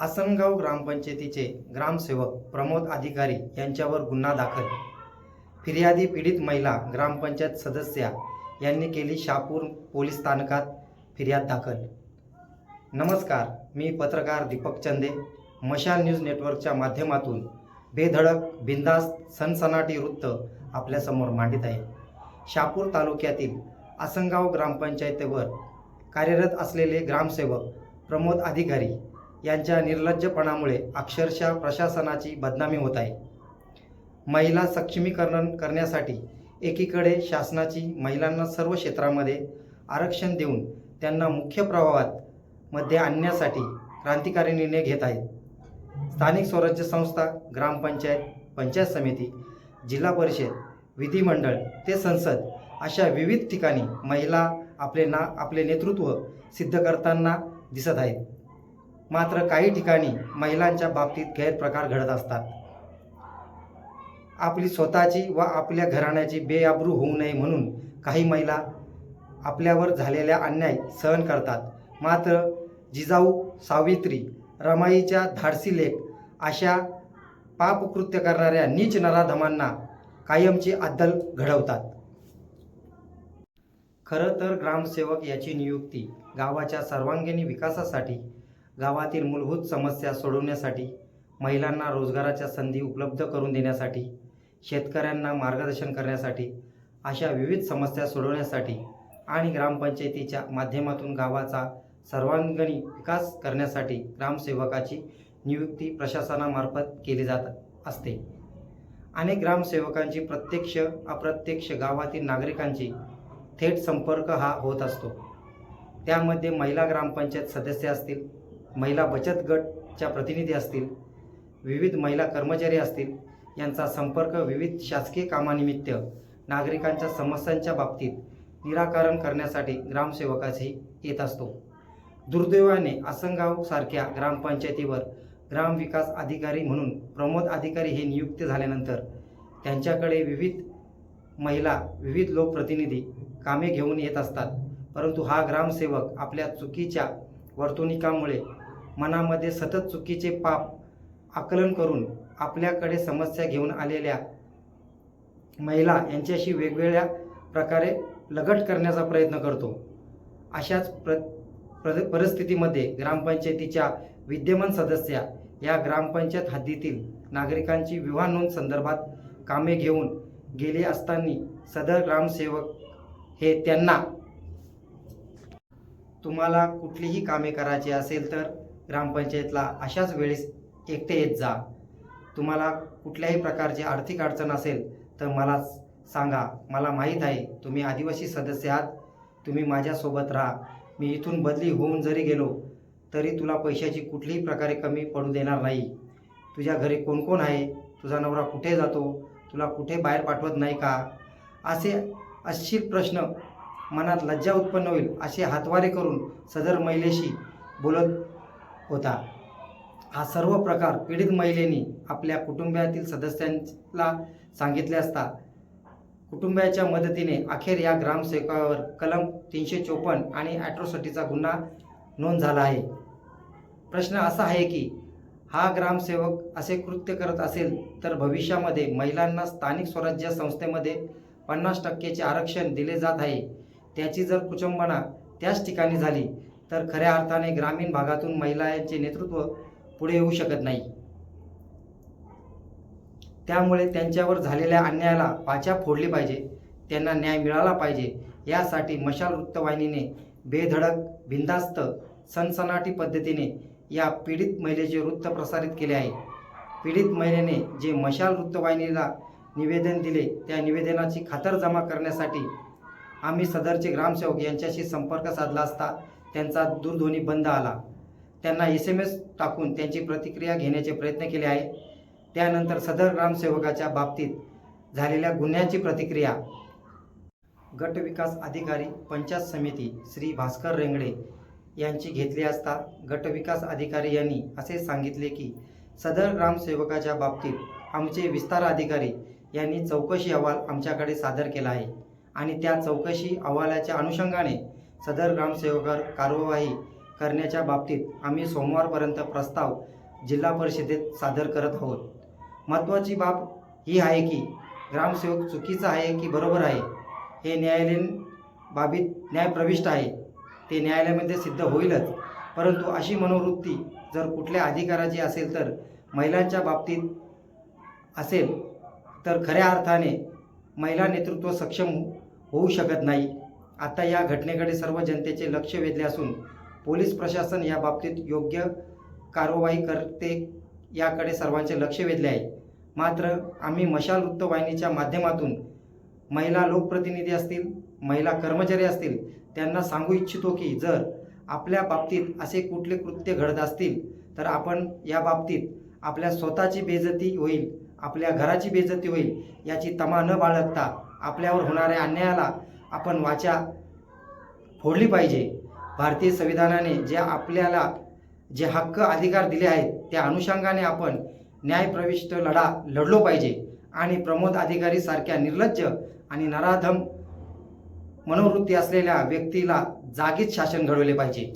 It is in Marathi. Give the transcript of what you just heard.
आसनगाव ग्रामपंचायतीचे ग्रामसेवक प्रमोद अधिकारी यांच्यावर गुन्हा दाखल. फिर्यादी पीडित महिला ग्रामपंचायत सदस्या यांनी केली शापूर पोलीस स्थानकात फिर्याद दाखल. नमस्कार मी पत्रकार दीपक चंदे. मशाल न्यूज नेटवर्कच्या माध्यमातून बेधडक बिंदास्त सनसनाटी वृत्त आपल्यासमोर मांडित आहे. शापूर तालुक्यातील आसनगाव ग्रामपंचायतीवर कार्यरत असलेले ग्रामसेवक प्रमोद अधिकारी यांच्या निर्लज्जपणामुळे अक्षरशः प्रशासनाची बदनामी होत आहे. महिला सक्षमीकरण करण्यासाठी एकीकडे शासनाची महिलांना सर्व क्षेत्रामध्ये आरक्षण देऊन त्यांना मुख्य प्रवाहात मध्ये आणण्यासाठी क्रांतिकारी निर्णय घेत आहेत. स्थानिक स्वराज्य संस्था ग्रामपंचायत पंचायत समिती जिल्हा परिषद विधिमंडळ ते संसद अशा विविध ठिकाणी महिला आपले ना आपले नेतृत्व सिद्ध करताना दिसत आहेत. मात्र काही ठिकाणी महिलांच्या बाबतीत गैरप्रकार घडत असतात. आपली स्वतःची व आपल्या घराण्याची बेआबरू होऊ नये म्हणून काही महिला आपल्यावर झालेल्या अन्याय सहन करतात. मात्र जिजाऊ सावित्री रमाईच्या धाडसी लेख अशा पापकृत्य करणाऱ्या नीच नराधमांना कायमची अद्दल घडवतात. खरं तर ग्रामसेवक याची नियुक्ती गावाच्या सर्वांगीण विकासासाठी गावातील मूलभूत समस्या सोडवण्यासाठी महिलांना रोजगाराच्या संधी उपलब्ध करून देण्यासाठी शेतकऱ्यांना मार्गदर्शन करण्यासाठी अशा विविध समस्या सोडवण्यासाठी आणि ग्रामपंचायतीच्या माध्यमातून गावाचा सर्वांगणी विकास करण्यासाठी ग्रामसेवकाची नियुक्ती प्रशासनामार्फत केली जात असते. अनेक ग्रामसेवकांची प्रत्यक्ष अप्रत्यक्ष गावातील नागरिकांची थेट संपर्क हा होत असतो. त्यामध्ये महिला ग्रामपंचायत सदस्य असतील महिला बचत गटच्या प्रतिनिधी असतील विविध महिला कर्मचारी असतील यांचा संपर्क विविध शासकीय कामानिमित्त नागरिकांच्या समस्यांच्या बाबतीत निराकरण करण्यासाठी ग्रामसेवकाशी येत असतो. दुर्दैवाने आसनगावसारख्या ग्रामपंचायतीवर ग्रामविकास अधिकारी म्हणून प्रमोद अधिकारी हे नियुक्त झाल्यानंतर त्यांच्याकडे विविध महिला विविध लोकप्रतिनिधी कामे घेऊन येत असतात. परंतु हा ग्रामसेवक आपल्या चुकीच्या वर्तणुकामुळे मनामध्ये सतत चुकीचे पाप आकलन करून आपल्याकडे समस्या घेऊन आलेल्या महिला यांच्याशी वेगवेगळ्या प्रकारे लगट करण्याचा प्रयत्न करतो. अशाच प्र परिस्थितीमध्ये ग्रामपंचायतीच्या विद्यमान सदस्या या ग्रामपंचायत हद्दीतील नागरिकांची विवाह नोंद संदर्भात कामे घेऊन गेले असताना सदर ग्रामसेवक हे त्यांना तुम्हाला कुठलीही कामे करायची असेल तर ग्रामपंचायतला अशाच वेळेस एकटे येत जा. तुम्हाला कुठल्याही प्रकारची आर्थिक अडचण असेल तर मला सांगा. मला माहीत आहे तुम्ही आदिवासी सदस्य आहात. तुम्ही माझ्यासोबत राहा. मी इथून बदली होऊन जरी गेलो तरी तुला पैशाची कुठलीही प्रकारे कमी पडू देणार नाही. तुझ्या घरी कोण कोण आहे? तुझा नवरा कुठे जातो? तुला कुठे बाहेर पाठवत नाही का? असे अश्लील प्रश्न मनात लज्जा उत्पन्न होईल असे हातवारे करून सदर महिलेशी बोलत होता. हा सर्व प्रकार पीडित महिलेने आपल्या कुटुंबातील सदस्यांना सांगितले असता कुटुंबाच्या मदतीने अखेर या ग्रामसेवकावर कलम तीनशे चोपन्न आणि ॲट्रोसिटीचा गुन्हा नोंद झाला आहे. प्रश्न असा आहे की हा ग्रामसेवक असे कृत्य करत असेल तर भविष्यामध्ये महिलांना स्थानिक स्वराज्य संस्थेमध्ये पन्नास टक्केचे आरक्षण दिले जात आहे. त्याची जर कुचंबना त्याच ठिकाणी झाली तर खऱ्या अर्थाने ग्रामीण भागातून महिलांचे नेतृत्व पुढे येऊ शकत नाही. त्यामुळे त्यांच्यावर झालेल्या अन्यायाला पाच्या फोडली पाहिजे त्यांना न्याय मिळाला पाहिजे यासाठी मशाल वृत्तवाहिनीने बेधडक बिंदास्त सनसनाटी पद्धतीने या पीडित महिलेचे वृत्त प्रसारित केले आहे. पीडित महिलेने जे मशाल वृत्तवाहिनीला निवेदन दिले त्या निवेदनाची खातरजमा करण्यासाठी आम्ही सदरचे ग्रामसेवक यांच्याशी संपर्क साधला असता त्यांचा दूरध्वनी बंद आला. त्यांना एस एम एस टाकून त्यांची प्रतिक्रिया घेण्याचे प्रयत्न केले आहे. त्यानंतर सदर ग्रामसेवकाच्या बाबतीत झालेल्या गुन्ह्याची प्रतिक्रिया. गट विकास अधिकारी पंचायत समिती श्री भास्कर रेंगडे यांची घेतली असता गट विकास अधिकारी यांनी असे सांगितले की सदर ग्रामसेवकाच्या बाबतीत आमचे विस्तार अधिकारी यांनी चौकशी अहवाल आमच्याकडे सादर केला आहे आणि त्या चौकशी अहवालाच्या अनुषंगाने सदर ग्रामसेवकावर कार्यवाही करण्याच्या बाबतीत आम्ही सोमवारपर्यंत प्रस्ताव जिल्हा परिषदेत सादर करत आहोत. महत्त्वाची बाब ही आहे की ग्रामसेवक चुकीचा आहे की बरोबर आहे? हे न्यायालयीन बाबीत न्यायप्रविष्ट आहे. ते न्यायालयामध्ये सिद्ध होईलच. परंतु अशी मनोवृत्ती जर कुठल्या अधिकाराची असेल तर महिलांच्या बाबतीत असेल तर खऱ्या अर्थाने महिला नेतृत्व सक्षम होऊ शकत नाही. आता या घटनेकडे सर्व जनतेचे लक्ष वेधले असून पोलीस प्रशासन या बाबतीत योग्य कारवाई करते याकडे सर्वांचे लक्ष वेधले आहे. मात्र आम्ही मशाल वृत्तवाहिनीच्या माध्यमातून महिला लोकप्रतिनिधी असतील महिला कर्मचारी असतील त्यांना सांगू इच्छितो की जर आपल्या बाबतीत असे कुठले कृत्य घडत असतील तर आपण या बाबतीत आपल्या स्वतःची बेजती होईल आपल्या घराची बेजती होईल याची तमा न बाळगता आपल्यावर होणाऱ्या अन्यायाला आपण वाचा फोडली पाहिजे. भारतीय संविधानाने जे आपल्याला जे हक्क अधिकार दिले आहेत त्या अनुषंगाने आपण न्यायप्रविष्ट लढा लढलो पाहिजे. आणि प्रमोद अधिकारी सारख्या निर्लज्ज आणि नराधम मनोवृत्ती असलेल्या व्यक्तीला जागीच शासन घडवले पाहिजे.